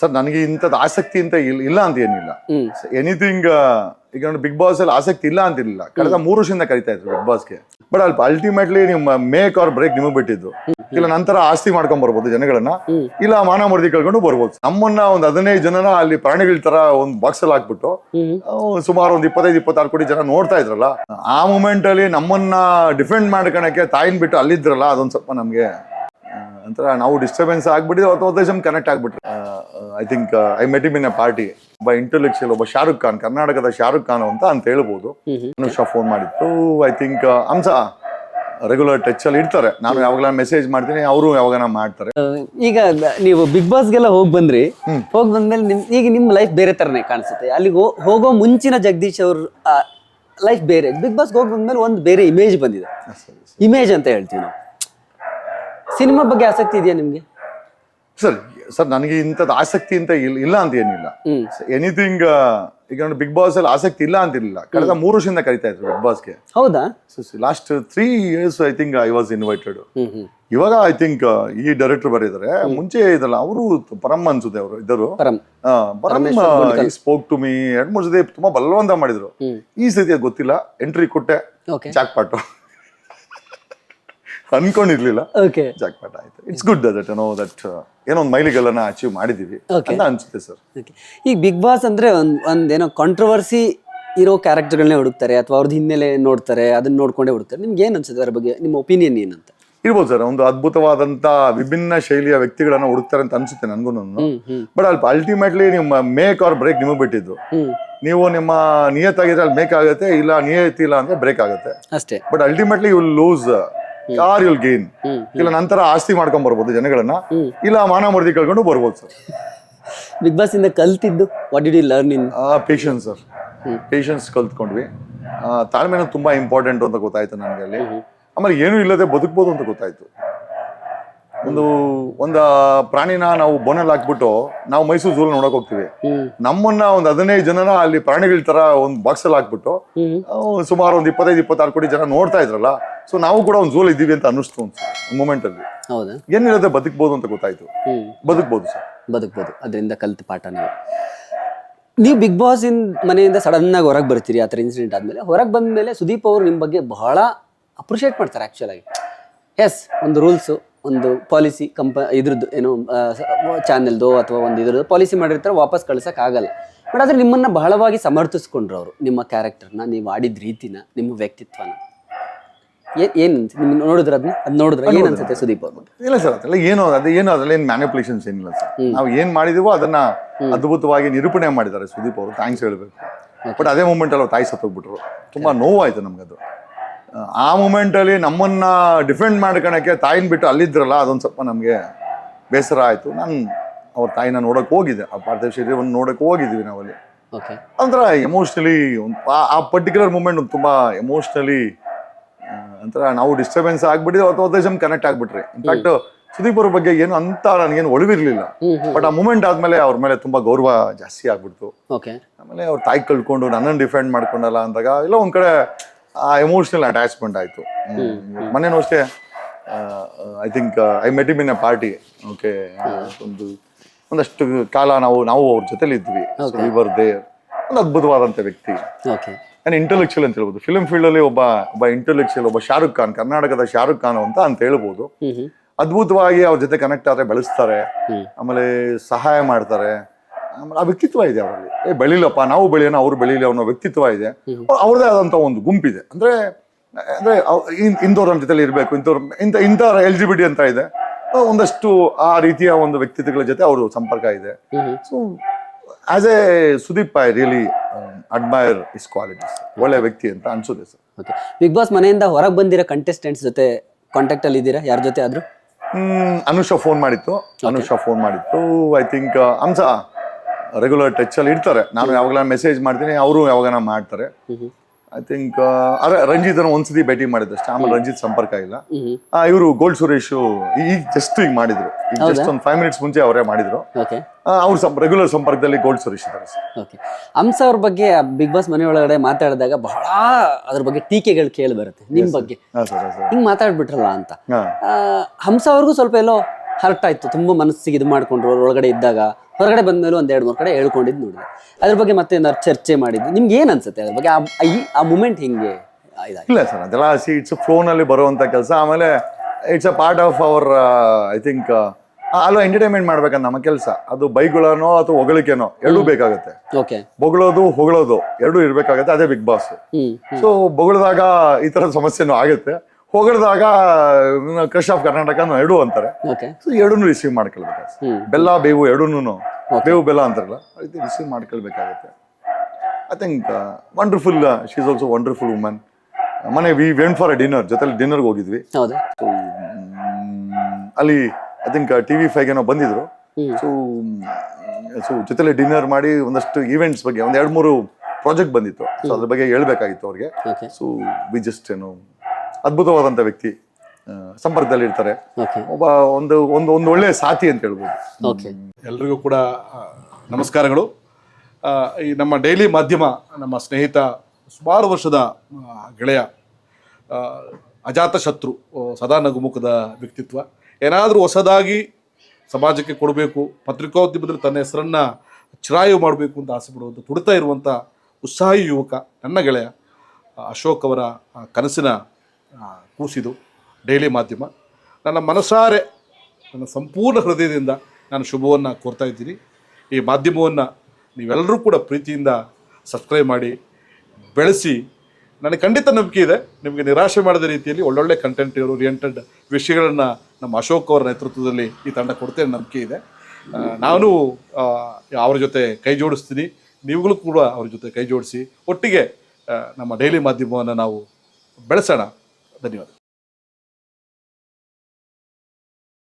Sir ನನಗೆ ಇಂಥದ್ದು ಆಸಕ್ತಿ ಅಂತ ಇಲ್ಲ ಇಲ್ಲ ಅಂತ ಏನಿಲ್ಲ. ಎನಿಥಿಂಗ್ ಈಗ ಬಿಗ್ ಬಾಸ್ ಅಲ್ಲಿ ಆಸಕ್ತಿ ಇಲ್ಲ ಅಂತಿರ್ಲಿಲ್ಲ ಕಳೆದ ಮೂರು ವರ್ಷದಿಂದ ಕರಿತಾ ಇದ್ರು ಬಿಗ್ ಬಾಸ್ಗೆ. ಬಟ್ ಅಲ್ಪ ಅಲ್ಟಿಮೇಟ್ಲಿ ನಿಮ್ಮ ಮೇಕ್ ಆರ್ ಬ್ರೇಕ್ ನಿಮಗೆ ಬಿಟ್ಟಿದ್ದು. ಇಲ್ಲ ನಂತರ ಆಸ್ತಿ ಮಾಡ್ಕೊಂಡ್ ಬರ್ಬೋದು ಜನಗಳನ್ನ. ಇಲ್ಲ ಮಾನ ಮರದಿ ಕಳ್ಕೊಂಡು ಬರ್ಬೋದು. ನಮ್ಮನ್ನ ಒಂದ್ ಹದಿನೈದು ಜನನ ಅಲ್ಲಿ ಪ್ರಾಣಿಗಳ ತರ ಒಂದ್ ಬಾಕ್ಸ್ ಅಲ್ಲಿ ಹಾಕ್ಬಿಟ್ಟು ಸುಮಾರು ಒಂದ್ ಇಪ್ಪತ್ತೈದು ಇಪ್ಪತ್ತಾರು ಕೋಟಿ ಜನ ನೋಡ್ತಾ ಇದ್ರಲ್ಲ ಆ ಮೂಮೆಂಟ್ ಅಲ್ಲಿ ನಮ್ಮನ್ನ ಡಿಫೆಂಡ್ ಮಾಡ್ಕೊಳಕ್ಕೆ ತಾಯಿನ ಬಿಟ್ಟು ಅಲ್ಲಿದ್ರಲ್ಲ ಅದೊಂದ್ ಸ್ವಲ್ಪ ನಮ್ಗೆ ನಂತರ ಒಂಥರ ನಾವು ಡಿಸ್ಟರ್ಬೆನ್ಸ್ ಆಗ್ಬಿಟ್ಟಿದ್ರೆ ಅಥವಾ ಕನೆಕ್ಟ್ ಆಗ್ಬಿಟ್ರೆ. I think I met in a party ಒಬ್ಬ ಇಂಟೆಲೆಕ್ಚುಯಲ್ ಒಬ್ಬ ಶಾರುಖ್ ಖಾನ್ ಕರ್ನಾಟಕದ ಶಾರುಖ್ ಖಾನ್ ಅಂತ ಅಂತ ಹೇಳ್ಬೋದು. ಅನುಷಾ ಫೋನ್ ಮಾಡಿತ್ತು ಐ ಥಿಂಕ್ ಅಂಸ ರೆಗ್ಯುಲರ್ ಟಚ್ ಅಲ್ಲಿ ಇರ್ತಾರೆ. ನಾನು ಯಾವಾಗ ಮೆಸೇಜ್ ಮಾಡ್ತೀನಿ ಅವರು ಯಾವಾಗ ಮಾಡ್ತಾರೆ. ಈಗ ನೀವು ಬಿಗ್ ಬಾಸ್ ಗೆಲ್ಲ ಹೋಗಿ ಬಂದ್ರಿ. ಹೋಗಿ ಬಂದ್ಮೇಲೆ ನಿಮ್ ಈಗ ನಿಮ್ಮ ಲೈಫ್ ಬೇರೆ ತರನೇ ಕಾಣಿಸುತ್ತೆ. ಅಲ್ಲಿಗೆ ಹೋಗೋ ಮುಂಚಿನ ಜಗದೀಶ್ ಅವ್ರ ಲೈಫ್ ಬೇರೆ. ಬಿಗ್ ಬಾಸ್ಗೆ ಹೋಗಿ ಬಂದ್ಮೇಲೆ ಒಂದು ಬೇರೆ ಇಮೇಜ್ ಬಂದಿದೆ. ಇಮೇಜ್ ಅಂತ ಹೇಳ್ತೀವಿ ನಾವು. ಸಿನಿಮಾ ಬಗ್ಗೆ ಆಸಕ್ತಿ ಇದೆಯಾ ನಿಮ್ಗೆ? ಸರ್ ಸರ್ ನನಗೆ ಇಂಥದ್ದು ಆಸಕ್ತಿ ಅಂತ ಇಲ್ಲ ಇಲ್ಲ ಅಂತ ಏನಿಲ್ಲ. ಎನಿಥಿಂಗ್ ಈಗ ನೋಡಿ ಬಿಗ್ ಬಾಸ್ ಅಲ್ಲಿ ಆಸಕ್ತಿ ಇಲ್ಲ ಅಂತಿರ್ಲಿಲ್ಲ ಕಳೆದ ಮೂರು ವರ್ಷದಿಂದ ಕರಿತಾ ಇದ್ರು ಬಿಗ್ ಬಾಸ್ಗೆ ಹೌದಾ? Last three years I think I was invited ಇವಾಗ ಐ ಥಿಂಕ್ ಈ ಡೈರೆಕ್ಟರ್ ಬರೀತಾರೆ ಮುಂಚೆ ಇದಲ್ಲ ಅವರು ಪರಮ್ ಅನ್ಸುತ್ತೆ ಅವರು ಇದ್ದರು. ಪರಮ್ ಸ್ಪೋಕ್ ಟು ಮೀ ಎರಡ್ ಮೂರು ಜೊತೆ ತುಂಬಾ ಬಲವಂತ ಮಾಡಿದ್ರು. ಈ ಸತಿ ಗೊತ್ತಿಲ್ಲ. ಎಂಟ್ರಿ ಕೊಟ್ಟೆ. ಚಾಕ್ ಪಾಟು ಅನ್ಕೊಂಡಿರ್ಲಿಲ್ಲ. ಓಕೆ ಜಾಕ್ಪಾಟ್ ಆಯ್ತು. It's good that no that ಏನೋ ಒಂದು ಮೈಲಿಗಲ್ಲನ್ನ ಅಚೀವ್ ಮಾಡಿದೀವಿ. ಅಂತ ಅನ್ಸುತ್ತೆ ಸರ್ ಓಕೆ ಈ ಬಿಗ್ ಬಾಸ್ ಅಂದ್ರೆ ಒಂದ್ ಒಂದೇನೋ ಕಾಂಟ್ರವರ್ಸಿ ಇರೋ ಕ್ಯಾರೆಕ್ಟರ್ಗಳನ್ನೇ ಹುಡುಕ್ತಾರೆ ಅಥವಾ ಅವ್ರದ್ದು ಹಿನ್ನೆಲೆ ನೋಡ್ತಾರೆ ಅದನ್ನ ನೋಡ್ಕೊಂಡೇ ಹುಡುಕ್ತಾರೆ. ನಿಮ್ಗೆ ಏನ್ ಅನ್ಸುತ್ತೆ ಅದ್ರ ಬಗ್ಗೆ? ನಿಮ್ಮ ಒಪಿನಿಯನ್ ಏನಂತ? ಇರ್ಬೋದು ಸರ್ ಒಂದು ಅದ್ಭುತವಾದಂತ ವಿಭಿನ್ನ ಶೈಲಿಯ ವ್ಯಕ್ತಿಗಳನ್ನ ಹುಡುಕ್ತಾರೆ ಅಂತ ಅನ್ಸುತ್ತೆ ನನ್ಗೂ ಬಟ್ ಅಲ್ಪ ಅಲ್ಟಿಮೇಟ್ಲಿ ನಿಮ್ಮ ಮೇಕ್ ಆರ್ ಬ್ರೇಕ್ ನಿಮಗೆ ಬಿಟ್ಟಿದ್ದು. ನೀವು ನಿಮ್ಮ ನಿಯತ್ತಾಗಿದ್ರೆ ಅಲ್ಲಿ ಮೇಕ್ ಆಗುತ್ತೆ ಇಲ್ಲ ನಿಯತ್ತಿಲ್ಲ ಇಲ್ಲ ಅಂದ್ರೆ ಬ್ರೇಕ್ ಆಗುತ್ತೆ. ಅಷ್ಟೇ. But ultimately you lose or you'll gain ಇಲ್ಲ ನಂತರ ಆಸ್ತಿ ಮಾಡ್ಕೊಂಡ್ ಬರ್ಬೋದು ಜನಗಳನ್ನ ಇಲ್ಲ ಮಾನ ಮರ್ದಿ ಕಳ್ಕೊಂಡು ಬರ್ಬೋದು ಸರ್. ಬಿಗ್ ಬಾಸ್ ಇಂದ ಕಲ್ತಿದ್ದು? What did you learn in patience sir. Patience ಕಲ್ತ್ಕೊಂಡ್ವಿ. ತಾಳ್ಮೆನ ತುಂಬಾ ಇಂಪಾರ್ಟೆಂಟ್ ಅಂತ ಗೊತ್ತಾಯ್ತು ನನಗೆ ಅಲ್ಲಿ. ಆಮೇಲೆ ಏನೂ ಇಲ್ಲದೆ ಬದುಕ್ಬೋದು ಅಂತ ಗೊತ್ತಾಯ್ತು. ಒಂದು ಒಂದ ಪ್ರಾಣಿನ ನಾವು ಬೋನಲ್ಲಿ ಹಾಕ್ಬಿಟ್ಟು ನಾವು ಮೈಸೂರು ಝೂಲ್ ನೋಡಕ್ ಹೋಗ್ತೀವಿ. ನಮ್ಮನ್ನ ಒಂದ್ ಹದಿನೈದು ಜನನ ಅಲ್ಲಿ ಪ್ರಾಣಿಗಳ ತರ ಒಂದು ಬಾಕ್ಸ್ ಅಲ್ಲಿ ಹಾಕ್ಬಿಟ್ಟು ಸುಮಾರು ಒಂದ್ ಇಪ್ಪತ್ತೈದು ಇಪ್ಪತ್ತಾರು ಕೋಟಿ ಜನ ನೋಡ್ತಾ ಇದ್ರಲ್ಲ ಸೊ ನಾವು ಕೂಡ ಒಂದು ಝೋಲ್ ಇದ್ದೀವಿ ಅಂತ ಅನ್ನಿಸ್ತು ಒಂದು ಮೂಮೆಂಟ್ ಅಲ್ಲಿ. ಹೌದಾ? ಏನಿಲ್ಲದೆ ಬದುಕ್ಬೋದು ಅಂತ ಗೊತ್ತಾಯ್ತು. ಬದುಕಬಹುದು ಬದುಕ್ಬೋದು ಸರ್. ಬದುಕ್ಬೋದು. ಅದರಿಂದ ಕಲ್ತ ಪಾಠ ನೀವು. ನೀವು ಬಿಗ್ ಬಾಸ್ ಇನ್ ಮನೆಯಿಂದ ಸಡನ್ ಆಗಿ ಹೊರಗೆ ಬರ್ತೀರಿ ಆ ಥರ ಇನ್ಸಿಡೆಂಟ್ ಆದಮೇಲೆ. ಹೊರಗೆ ಬಂದ ಮೇಲೆ ಸುದೀಪ್ ಅವರು ನಿಮ್ಮ ಬಗ್ಗೆ ಬಹಳ ಅಪ್ರಿಷಿಯೇಟ್ ಮಾಡ್ತಾರೆ ಆ್ಯಕ್ಚುಲ್ ಆಗಿ. ಎಸ್ ಒಂದು ರೂಲ್ಸು ಒಂದು ಪಾಲಿಸಿ ಕಂಪ ಇದ್ರದ್ದು ಏನು ಚಾನೆಲ್ದು ಅಥವಾ ಒಂದು ಇದ್ರದ್ದು ಪಾಲಿಸಿ ಮಾಡಿರ್ತಾರೆ ವಾಪಸ್ ಕಳ್ಸೋಕ್ಕಾಗಲ್ಲ ಬಟ್ ಆದರೆ ನಿಮ್ಮನ್ನು ಬಹಳವಾಗಿ ಸಮರ್ಥಿಸ್ಕೊಂಡ್ರು ಅವರು ನಿಮ್ಮ ಕ್ಯಾರೆಕ್ಟರ್ನ ನೀವು ಆಡಿದ ರೀತಿನ ನಿಮ್ಮ ವ್ಯಕ್ತಿತ್ವನ. ಏನ್ ನೋಡಿದ್ರ ಅದನ್ನ ಅದು ನೋಡಿದ್ರೆ? ಏನು ಅನ್ಸುತ್ತೆ ಸುದೀಪ್ ಅವ್ರ ಬಗ್ಗೆ ಇಲ್ಲ ಸರ್ ಅದೆಲ್ಲ ಏನು ಅದೇ ಏನು ಅದ್ರಲ್ಲಿ ಏನು ಮ್ಯಾನಿಪುಲೇಷನ್ಸ್ ಏನಿಲ್ಲ ಸರ್. ನಾವು ಏನು ಮಾಡಿದೀವೋ ಅದನ್ನ ಅದ್ಭುತವಾಗಿ ನಿರೂಪಣೆ ಮಾಡಿದ್ದಾರೆ ಸುದೀಪ್ ಅವರು. ಥ್ಯಾಂಕ್ಸ್ ಹೇಳಬೇಕು. ಬಟ್ ಅದೇ ಮೂಮೆಂಟ್ ಅಲ್ಲಿ ಅವ್ರು ತಾಯಿ ಸತ್ತೋಗ್ಬಿಟ್ರು. ತುಂಬಾ ನೋವಾಯ್ತು ನಮ್ಗದು. ಆ ಮೂಮೆಂಟ್ ಅಲ್ಲಿ ನಮ್ಮನ್ನ ಡಿಫೆಂಡ್ ಮಾಡ್ಕೊಳಕ್ಕೆ ತಾಯಿನ ಬಿಟ್ಟು ಅಲ್ಲಿದ್ರಲ್ಲ ಅದೊಂದು ಸ್ವಲ್ಪ ನಮ್ಗೆ ಬೇಸರ ಆಯ್ತು. ನಾನು ಅವ್ರ ತಾಯಿನ ನೋಡಕ್ ಹೋಗಿದ್ದೆ. ಆ ಪಾರ್ಥಿವ ಶರೀರವನ್ನು ನೋಡಕ್ ಹೋಗಿದ್ವಿ ನಾವಲ್ಲಿ. ಒಂಥರ ಎಮೋಷ್ನಲಿ ಆ ಪರ್ಟಿಕ್ಯುಲರ್ ಮೂಮೆಂಟ್ ಒಂದು ತುಂಬಾ ಎಮೋಷ್ನಲಿ ಒಂಥರ ನಾವು ಡಿಸ್ಟರ್ಬೆನ್ಸ್ ಆಗ್ಬಿಟ್ಟಿದ್ರೆ ಅಥವಾ ದೇಶ ಕನೆಕ್ಟ್ ಆಗ್ಬಿಟ್ರಿ. ಇನ್ಫ್ಯಾಕ್ಟ್ ಸುದೀಪ್ ಅವ್ರ ಬಗ್ಗೆ ಏನು ಅಂತ ನನಗೇನು ಒಳವಿರ್ಲಿಲ್ಲ. ಬಟ್ ಆ ಮೂಮೆಂಟ್ ಆದ್ಮೇಲೆ ಅವ್ರ ಮೇಲೆ ತುಂಬಾ ಗೌರವ ಜಾಸ್ತಿ ಆಗ್ಬಿಡ್ತು. ಆಮೇಲೆ ಅವ್ರ ತಾಯಿ ಕಳ್ಕೊಂಡು ನನ್ನನ್ನು ಡಿಫೆಂಡ್ ಮಾಡ್ಕೊಂಡಲ್ಲ ಅಂದಾಗ ಇಲ್ಲ ಒಂದ್ ಕಡೆ ಆ ಎಮೋಷನಲ್ ಅಟ್ಯಾಚ್ಮೆಂಟ್ ಆಯ್ತು. ಮನೇನು ಅಷ್ಟೇ I think I met him in a party okay ಒಂದು ಒಂದಷ್ಟು ಕಾಲ ನಾವು ನಾವು ಅವ್ರ ಜೊತೆಲಿ ಇದ್ವಿ ಒಂದು ಅದ್ಭುತವಾದಂತ ವ್ಯಕ್ತಿ. ಓಕೆ ನಾನು ಇಂಟೆಲೆಕ್ಚುಯಲ್ ಅಂತ ಹೇಳ್ಬೋದು. ಫಿಲ್ಮ್ ಫೀಲ್ಡ್ ಅಲ್ಲಿ ಒಬ್ಬ ಒಬ್ಬ ಇಂಟೆಲೆಕ್ಚುಯಲ್ ಒಬ್ಬ ಶಾರುಖ್ ಖಾನ್ ಕರ್ನಾಟಕದ ಶಾರುಖ್ ಖಾನ್ ಅಂತ ಅಂತ ಹೇಳ್ಬೋದು. ಅದ್ಭುತವಾಗಿ ಅವ್ರ ಜೊತೆ ಕನೆಕ್ಟ್ ಆದ್ರೆ ಬೆಳೆಸ್ತಾರೆ. ಆಮೇಲೆ ಸಹಾಯ ಮಾಡ್ತಾರೆ. ಆಮೇಲೆ ಆ ವ್ಯಕ್ತಿತ್ವ ಇದೆ ಅವರಲ್ಲಿ. ಏ ಬೆಳಿಲಪ್ಪ ನಾವು ಬೆಳೆಯೋಣ ಅವ್ರು ಬೆಳೀಲಿ ಅನ್ನೋ ವ್ಯಕ್ತಿತ್ವ ಇದೆ. ಅವ್ರದೇ ಆದಂತ ಒಂದು ಗುಂಪಿದೆ. ಅಂದ್ರೆ ಅಂದ್ರೆ ಇಂಥವ್ರ ನಮ್ಮ ಜೊತೆಲಿ ಇರಬೇಕು. ಇಂಥವ್ರ ಇಂಥ ಇಂಥ ಎಲ್ ಜಿ ಬಿ ಡಿ ಅಂತ ಇದೆ. ಒಂದಷ್ಟು ಆ ರೀತಿಯ ಒಂದು ವ್ಯಕ್ತಿತ್ವಗಳ ಜೊತೆ ಅವರು ಸಂಪರ್ಕ ಇದೆ. So as a Sudeep I really admire his qualities ಒಳ್ಳೆ ವ್ಯಕ್ತಿ ಅಂತ ಅನ್ಸುತ್ತೆ ಸರ್. ಓಕೆ ಬಿಗ್ ಬಾಸ್ ಮನೆಯಿಂದ ಹೊರಗೆ ಬಂದಿರೋ ಕಂಟೆಸ್ಟೆಂಟ್ಸ್ ಜೊತೆ ಕಾಂಟ್ಯಾಕ್ಟ್ ಅಲ್ಲಿ ಇದ್ದೀರಾ? ಯಾರ ಜೊತೆ ಆದ್ರೂ? ಹ್ಮ್, ಅನುಷಾ ಫೋನ್ ಮಾಡಿತ್ತು. ಅನುಷಾ ಫೋನ್ ಮಾಡಿತ್ತು. ಐ ಥಿಂಕ್ ಅಂಶ ರೆಗ್ಯುಲರ್ ಟಚ್ ಅಲ್ಲಿ ಇರ್ತಾರೆ. ನಾನು ಯಾವಾಗಲ ಮೆಸೇಜ್ ಮಾಡ್ತೀನಿ ಅವರು ಯಾವಾಗ ಮಾಡ್ತಾರೆ. ಐ ಥಿಂಕ್ ರಂಜಿತ್ ಒಂದ್ಸತಿ ಭೇಟಿ ಮಾಡಿದ್ದಷ್ಟೇ ಆಮೇಲೆ ರಂಜಿತ್ ಸಂಪರ್ಕ ಇಲ್ಲ. ಇವರು ಗೋಲ್ಡ್ ಸುರೇಶ್ ಈಗ ಜಸ್ಟ್ ಈಗ ಮಾಡಿದ್ರು. ಈಗ ಜಸ್ಟ್ ಒಂದು ಫೈವ್ ಮಿನಿಟ್ಸ್ ಮುಂಚೆ ಅವರೇ ಮಾಡಿದ್ರು. ಅವ್ರು ರೆಗ್ಯುಲರ್ ಸಂಪರ್ಕದಲ್ಲಿ ಗೋಲ್ಡ್ ಸುರೇಶ್ ಇದ್ದಾರೆ ಸರ್. ಓಕೆ ಹಂಸ ಅವ್ರ ಬಗ್ಗೆ ಬಿಗ್ ಬಾಸ್ ಮನೆ ಒಳಗಡೆ ಮಾತಾಡಿದಾಗ ಬಹಳ ಅದ್ರ ಬಗ್ಗೆ ಟೀಕೆಗಳು ಕೇಳಿ ಬರುತ್ತೆ. ನಿಮ್ ಬಗ್ಗೆ. ಹಿಂಗ್ ಮಾತಾಡ್ಬಿಟ್ರಲ್ಲ ಅಂತ. ಹಂಸ ಅವ್ರಿಗೂ ಸ್ವಲ್ಪ ಎಲ್ಲೋ ಹರ್ಟ್ ಆಯ್ತು. ತುಂಬಾ ಮನಸ್ಸಿಗೆ ಇದು ಮಾಡ್ಕೊಂಡ್ರು ಅವ್ರ ಒಳಗಡೆ ಇದ್ದಾಗ. ಹೊರಗಡೆ ಬಂದ್ಮೇಲೆ ಒಂದ್ ಎರಡು ಮೂರು ಕಡೆ ಹೇಳ್ಕೊಂಡಿದ್ ನೋಡಿ ಅದ್ರ ಬಗ್ಗೆ ಮತ್ತೆ ಏನಾದ್ರು ಚರ್ಚೆ ಮಾಡಿದ್ದು ನಿಮ್ಗೆ ಏನ್ ಅನ್ಸುತ್ತೆ ಅದ್ರ ಬಗ್ಗೆ? ಆ- ಈ ಆ ಮೂಮೆಂಟ್ ಹಿಂಗೆ ಇಲ್ಲ ಸರ್ ಅದೆಲ್ಲ ಸಿ ಇಟ್ಸ್ ಫ್ಲೋನಲ್ಲಿ ಬರುವಂಥ ಕೆಲಸ. ಆಮೇಲೆ it's a part of our I think ಅಲ್ಲೋ ಎಂಟರ್ಟೈನ್ಮೆಂಟ್ ಮಾಡ್ಬೇಕಂತ ನಮ್ಮ ಕೆಲಸ. ಅದು ಬೈಗುಳನೋ ಅಥವಾ ಹೊಗಳಿಕೆನೋ ಎರಡೂ ಬೇಕಾಗುತ್ತೆ. ಓಕೆ ಬೊಗಳೋದು ಹೊಗಳೋದು ಎರಡೂ ಇರಬೇಕಾಗತ್ತೆ. ಅದೇ ಬಿಗ್ ಬಾಸ್ ಹ್ಮ್ ಸೊ ಬೊಗಳದಾಗ ಈ ತರ ಸಮಸ್ಯೆನೂ ಆಗುತ್ತೆ. ಹೊಗಳಿದಾಗ ಕ್ರಶ್ ಆಫ್ ಕರ್ನಾಟಕ ಎರಡು ಅಂತಾರೆ. ಓಕೆ ಸೊ ರಿಸೀವ್ ಮಾಡ್ಕೊಳ್ಬೇಕು ಬೆಲ್ಲ ಬೇವು ಎರಡೂನು ಬೇವು ಬೆಲ್ಲ ಅಂತಾರಲ್ಲ ಅದಕ್ಕೆ receive ಮಾಡ್ಕೊಳ್ಬೇಕಾಗುತ್ತೆ. I think wonderful she is also wonderful woman ಮನೆ we went for a dinner ಜೊತೆಲಿ ಡಿನ್ನರ್ಗೆ ಹೋಗಿದ್ವಿ. ಅಲ್ಲಿ I think T V five ಏನೋ ಬಂದಿದ್ರು. ಸೊ ಸೊ ಜೊತೆಲಿ ಡಿನ್ನರ್ ಮಾಡಿ ಒಂದಷ್ಟು ಈವೆಂಟ್ಸ್ ಬಗ್ಗೆ ಒಂದು ಎರಡು ಮೂರು ಪ್ರಾಜೆಕ್ಟ್ ಬಂದಿತ್ತು. ಸೊ ಅದ್ರ ಬಗ್ಗೆ ಹೇಳ್ಬೇಕಾಗಿತ್ತು ಅವ್ರಿಗೆ. ಸೊ ವಿ ಜಸ್ಟ್ ಏನು ಅದ್ಭುತವಾದಂಥ ವ್ಯಕ್ತಿ ಸಂಪರ್ಕದಲ್ಲಿ ಇರ್ತಾರೆ. ಓಕೆ ಒಬ್ಬ ಒಂದು ಒಂದು ಒಂದು ಒಳ್ಳೆಯ ಸಾಥಿ ಅಂತ ಹೇಳ್ಬೋದು. ಓಕೆ ಎಲ್ರಿಗೂ ಕೂಡ ನಮಸ್ಕಾರಗಳು. ಈ ನಮ್ಮ ಡೈಲಿ ಮಾಧ್ಯಮ ನಮ್ಮ ಸ್ನೇಹಿತ ಸುಮಾರು ವರ್ಷದ ಗೆಳೆಯ ಅಜಾತ ಶತ್ರು ಸದಾ ನಗುಮುಖದ ವ್ಯಕ್ತಿತ್ವ. ಏನಾದರೂ ಹೊಸದಾಗಿ ಸಮಾಜಕ್ಕೆ ಕೊಡಬೇಕು ಪತ್ರಿಕೋದ್ಯಮದಲ್ಲಿ ತನ್ನ ಹೆಸರನ್ನು ಚಿರಾಯು ಮಾಡಬೇಕು ಅಂತ ಆಸೆ ಪಡುವಂಥ ತುಡಿತಾ ಇರುವಂಥ ಉತ್ಸಾಹಿ ಯುವಕ ನನ್ನ ಗೆಳೆಯ ಅಶೋಕ್ ಅವರ ಆ, ಕನಸಿನ ಕೂಸಿದು ಡೈಲಿ ಮಾಧ್ಯಮ. ನನ್ನ ಮನಸಾರೆ, ನನ್ನ ಸಂಪೂರ್ಣ ಹೃದಯದಿಂದ ನಾನು ಶುಭವನ್ನು ಕೋರ್ತಾ ಇದ್ದೀನಿ. ಈ ಮಾಧ್ಯಮವನ್ನು ನೀವೆಲ್ಲರೂ ಕೂಡ ಪ್ರೀತಿಯಿಂದ ಸಬ್ಸ್ಕ್ರೈಬ್ ಮಾಡಿ, ಬೆಳೆಸಿ. ನನಗೆ ಖಂಡಿತ ನಂಬಿಕೆ ಇದೆ. ನಿಮಗೆ ನಿರಾಶೆ ಮಾಡಿದ ರೀತಿಯಲ್ಲಿ ಒಳ್ಳೊಳ್ಳೆ ಕಂಟೆಂಟ್ ಓರಿಯೆಂಟೆಡ್ ವಿಷಯಗಳನ್ನು ನಮ್ಮ ಅಶೋಕ್ ಅವರ ನೇತೃತ್ವದಲ್ಲಿ ಈ ತಂಡ ಕೊಡ್ತೇನೆ ನಂಬಿಕೆ ಇದೆ. ನಾನು ಅವರ ಜೊತೆ ಕೈ ಜೋಡಿಸ್ತೀನಿ. ನೀವುಗಳು ಕೂಡ ಅವ್ರ ಜೊತೆ ಕೈ ಜೋಡಿಸಿ. ಒಟ್ಟಿಗೆ ನಮ್ಮ ಡೈಲಿ ಮಾಧ್ಯಮವನ್ನು ನಾವು ಬೆಳೆಸೋಣ. ಧನ್ಯವಾದ